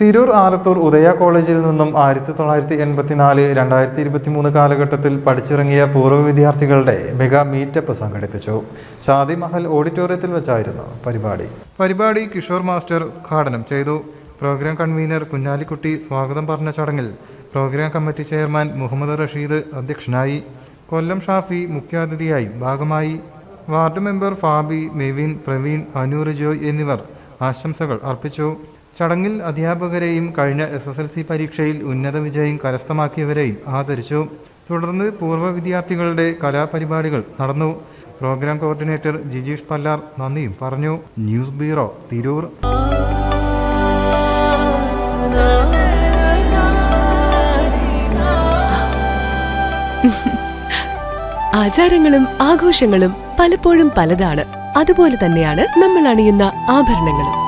തിരൂർ ആലത്തൂർ ഉദയ കോളേജിൽ നിന്നും ആയിരത്തി തൊള്ളായിരത്തി എൺപത്തിനാല് രണ്ടായിരത്തി ഇരുപത്തി മൂന്ന് കാലഘട്ടത്തിൽ പഠിച്ചിറങ്ങിയ പൂർവ വിദ്യാർത്ഥികളുടെ മെഗാ മീറ്റപ്പ് സംഘടിപ്പിച്ചു. ഷാദി മഹൽ ഓഡിറ്റോറിയത്തിൽ വെച്ചായിരുന്നു പരിപാടി. പരിപാടി കിഷോർ മാസ്റ്റർ ഉദ്ഘാടനം ചെയ്തു. പ്രോഗ്രാം കൺവീനർ കുഞ്ഞാലിക്കുട്ടി സ്വാഗതം പറഞ്ഞ ചടങ്ങിൽ programme committee chairman Muhammad Rasheed അധ്യക്ഷനായി. കൊല്ലം ഷാഫി മുഖ്യാതിഥിയായി ഭാഗമായി. വാർഡ് മെമ്പർ ഫാബി മെവിൻ പ്രവീൺ അനൂർ ജോയ് എന്നിവർ ആശംസകൾ അർപ്പിച്ചു. ചടങ്ങിൽ അധ്യാപകരെയും കഴിഞ്ഞ എസ് എസ് എൽ സി പരീക്ഷയിൽ ഉന്നത വിജയം കരസ്ഥമാക്കിയവരെയും ആദരിച്ചു. തുടർന്ന് പൂർവ വിദ്യാർത്ഥികളുടെ കലാപരിപാടികൾ നടന്നു. പ്രോഗ്രാം കോർഡിനേറ്റർ ജിജീഷ് പല്ലാർ നന്ദിയും പറഞ്ഞു. News bureau Tirur. ആചാരങ്ങളും ആഘോഷങ്ങളും പലപ്പോഴും പലതാണ്. അതുപോലെ തന്നെയാണ് നമ്മൾ അണിയുന്ന ആഭരണങ്ങളും.